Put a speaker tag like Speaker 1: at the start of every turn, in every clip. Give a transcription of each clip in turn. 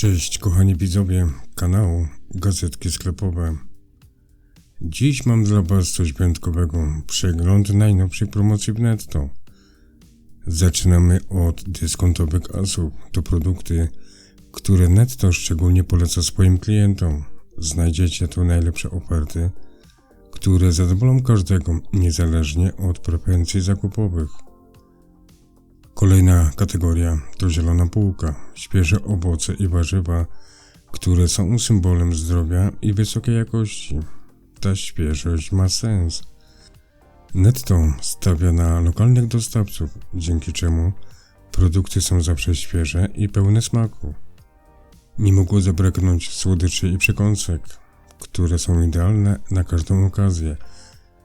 Speaker 1: Cześć kochani widzowie kanału Gazetki Sklepowe. Dziś mam dla Was coś wyjątkowego. Przegląd najnowszej promocji w netto. Zaczynamy od dyskontowych asów. To produkty, które netto szczególnie poleca swoim klientom. Znajdziecie tu najlepsze oferty, które zadowolą każdego, niezależnie od preferencji zakupowych. Kolejna kategoria to zielona półka, świeże owoce i warzywa, które są symbolem zdrowia i wysokiej jakości. Ta świeżość ma sens. Netto stawia na lokalnych dostawców, dzięki czemu produkty są zawsze świeże i pełne smaku. Nie mogło zabraknąć słodyczy i przekąsek, które są idealne na każdą okazję.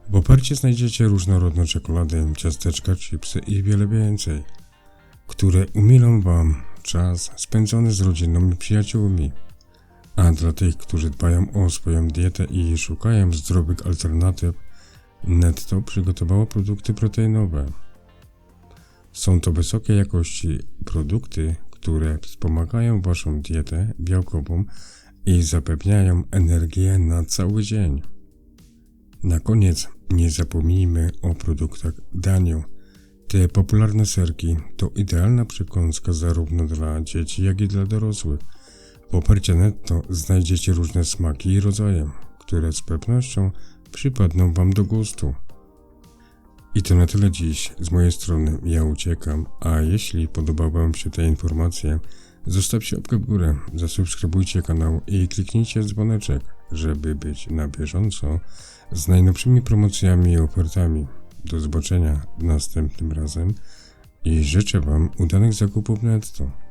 Speaker 1: W ofercie znajdziecie różnorodne czekolady, ciasteczka, chipsy i wiele więcej, które umilą Wam czas spędzony z rodziną i przyjaciółmi. A dla tych, którzy dbają o swoją dietę i szukają zdrowych alternatyw, Netto przygotowało produkty proteinowe. Są to wysokiej jakości produkty, które wspomagają Waszą dietę białkową i zapewniają energię na cały dzień. Na koniec nie zapomnijmy o produktach Danio. Te popularne serki to idealna przekąska zarówno dla dzieci, jak i dla dorosłych. W ofercie netto znajdziecie różne smaki i rodzaje, które z pewnością przypadną Wam do gustu. I to na tyle dziś. Z mojej strony ja uciekam, a jeśli podobały Wam się te informacje, zostawcie łapkę w górę, zasubskrybujcie kanał i kliknijcie dzwoneczek, żeby być na bieżąco z najnowszymi promocjami i ofertami. Do zobaczenia następnym razem i życzę Wam udanych zakupów netto.